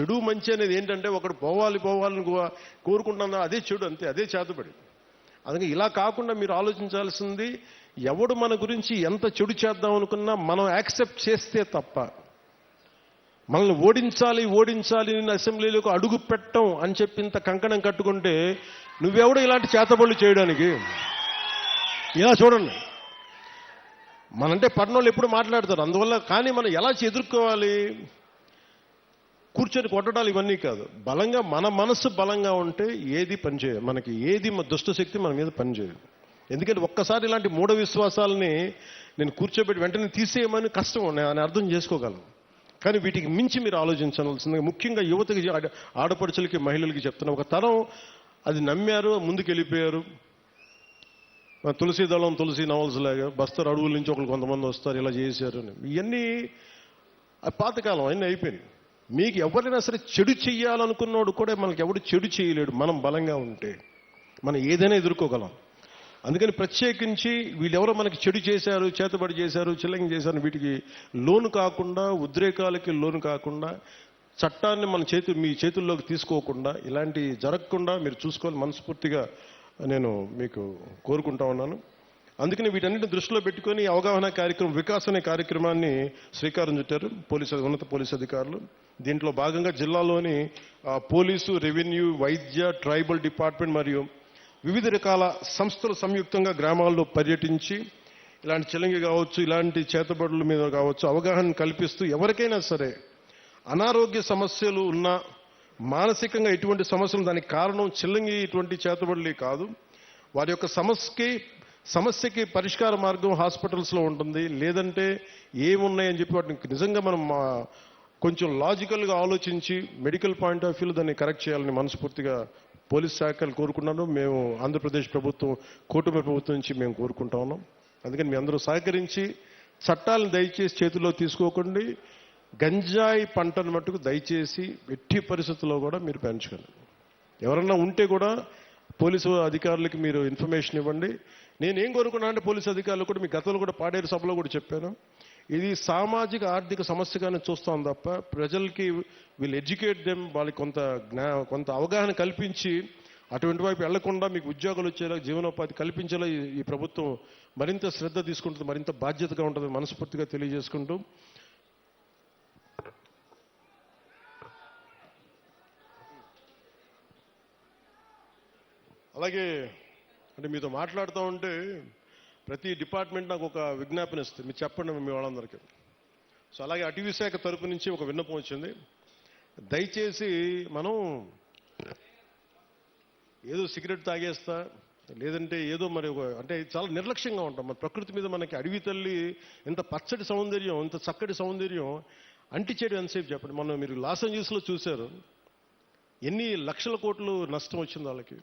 చెడు మంచి అనేది ఏంటంటే ఒకడు పోవాలి పోవాలని కో- కోరుకుంటున్నా అదే చెడు అంతే అదే చేతబడి. అందుకే ఇలా కాకుండా మీరు ఆలోచించాల్సింది ఎవడు మన గురించి ఎంత చెడు చేద్దాం అనుకున్నా మనం యాక్సెప్ట్ చేస్తే తప్ప మనల్ని ఓడించాలి ఓడించాలి నేను అసెంబ్లీలోకి అడుగు పెట్టం అని చెప్పి ఇంత కంకణం కట్టుకుంటే నువ్వెవడు ఇలాంటి చేతబడులు చేయడానికి? ఇలా చూడండి. మనంటే పట్టణంలో ఎప్పుడు మాట్లాడతారు అందువల్ల కానీ మనం ఎలా ఎదుర్కోవాలి కూర్చొని కొట్టడాలు ఇవన్నీ కాదు. బలంగా మన మనసు బలంగా ఉంటే ఏది పనిచేయదు మనకి ఏది దుష్టశక్తి మన మీద పనిచేయదు ఎందుకంటే ఒక్కసారి ఇలాంటి మూఢ విశ్వాసాలని నేను కూర్చోబెట్టి వెంటనే తీసేయమని కష్టం నేను అర్థం చేసుకోగలను. కానీ వీటికి మించి మీరు ఆలోచించవలసింది ముఖ్యంగా యువతకి ఆడ- ఆడపడుచులకి మహిళలకి చెప్తున్నా. ఒక తరం అది నమ్మారు ముందుకు వెళ్ళిపోయారు తులసి దళం తులసి నవల్స్ లాగా బస్తర్ అడవుల నుంచి ఒకరు కొంతమంది వస్తారు ఇలా చేశారు ఇవన్నీ పాతకాలం అన్నీ అయిపోయినాయి. మీకు ఎవరైనా సరే చెడు చెయ్యాలనుకున్నోడు కూడా మనకి ఎవడు చెడు చేయలేడు. మనం బలంగా ఉంటే మనం ఏదైనా ఎదుర్కోగలం. అందుకని ప్రత్యేకించి వీళ్ళెవరో మనకి చెడు చేశారు చేతబడి చేశారు చిల్లంగి చేశారు వీటికి లోను కాకుండా ఉద్రేకాలకి లోను కాకుండా చట్టాన్ని మన చేతు మీ చేతుల్లోకి తీసుకోకుండా ఇలాంటి జరగకుండా మీరు చూసుకోవాలి మనస్ఫూర్తిగా నేను మీకు కోరుకుంటా ఉన్నాను. అందుకని వీటన్నిటిని దృష్టిలో పెట్టుకొని అవగాహన కార్యక్రమం వికాస్ అనే కార్యక్రమాన్ని శ్రీకారం చుట్టారు పోలీసు ఉన్నత పోలీసు అధికారులు. దీంట్లో భాగంగా జిల్లాలోని పోలీసు రెవెన్యూ వైద్య ట్రైబల్ డిపార్ట్మెంట్ మరియు వివిధ రకాల సంస్థలు సంయుక్తంగా గ్రామాల్లో పర్యటించి ఇలాంటి చిలంగి కావచ్చు ఇలాంటి చేతబడుల మీద కావచ్చు అవగాహన కల్పిస్తూ ఎవరికైనా సరే అనారోగ్య సమస్యలు ఉన్నా మానసికంగా ఎటువంటి సమస్యలు దానికి కారణం చిల్లంగి ఇటువంటి చేతబడులే కాదు. వారి యొక్క సమస్యకి సమస్యకి పరిష్కార మార్గం హాస్పిటల్స్లో ఉంటుంది. లేదంటే ఏమున్నాయని చెప్పి వాటిని నిజంగా మనం కొంచెం లాజికల్గా ఆలోచించి మెడికల్ పాయింట్ ఆఫ్ వ్యూలో దాన్ని కరెక్ట్ చేయాలని మనస్ఫూర్తిగా పోలీస్ శాఖలు కోరుకున్నాను మేము ఆంధ్రప్రదేశ్ ప్రభుత్వం కూటమి ప్రభుత్వం నుంచి మేము కోరుకుంటా ఉన్నాం. అందుకని మీ అందరూ సహకరించి చట్టాలను దయచేసి చేతిలో తీసుకోకండి. గంజాయి పంటను మట్టుకు దయచేసి ఎట్టి పరిస్థితుల్లో కూడా మీరు పెంచుకోండి. ఎవరన్నా ఉంటే కూడా పోలీసు అధికారులకి మీరు ఇన్ఫర్మేషన్ ఇవ్వండి. నేను ఏం కోరుకున్నా అంటే పోలీసు అధికారులు కూడా మీ గతంలో కూడా పాడేరు సభలో కూడా చెప్పాను. ఇది సామాజిక ఆర్థిక సమస్యగానే చూస్తాం తప్ప ప్రజలకి వీళ్ళు ఎడ్యుకేట్ దెమ్ వాళ్ళకి కొంత జ్ఞా కొంత అవగాహన కల్పించి అటువంటి వైపు వెళ్ళకుండా మీకు ఉద్యోగాలు వచ్చేలా జీవనోపాధి కల్పించేలా ఈ- ఈ ప్రభుత్వం మరింత శ్రద్ధ తీసుకుంటుంది మరింత బాధ్యతగా ఉంటుంది మనస్ఫూర్తిగా తెలియజేసుకుంటూ. అలాగే అంటే మీతో మాట్లాడుతూ ఉంటే ప్రతి డిపార్ట్మెంట్ నాకు ఒక విజ్ఞాపన ఇస్తుంది మీరు చెప్పండి మీ వాళ్ళందరికీ. సో అలాగే అటవీ శాఖ తరపు నుంచి ఒక విన్నపం వచ్చింది. దయచేసి మనం ఏదో సిగరెట్ తాగేస్తా లేదంటే ఏదో మరి ఒక అంటే చాలా నిర్లక్ష్యంగా ఉంటాం. మన ప్రకృతి మీద మనకి అడవి తల్లి ఇంత పచ్చటి సౌందర్యం ఇంత చక్కటి సౌందర్యం అంటి చెడు ఎంతసేపు చెప్పండి. మనం మీరు లాస్ ఏంజల్స్లో చూశారు. ఎన్ని లక్షల కోట్లు నష్టం వచ్చింది వాళ్ళకి.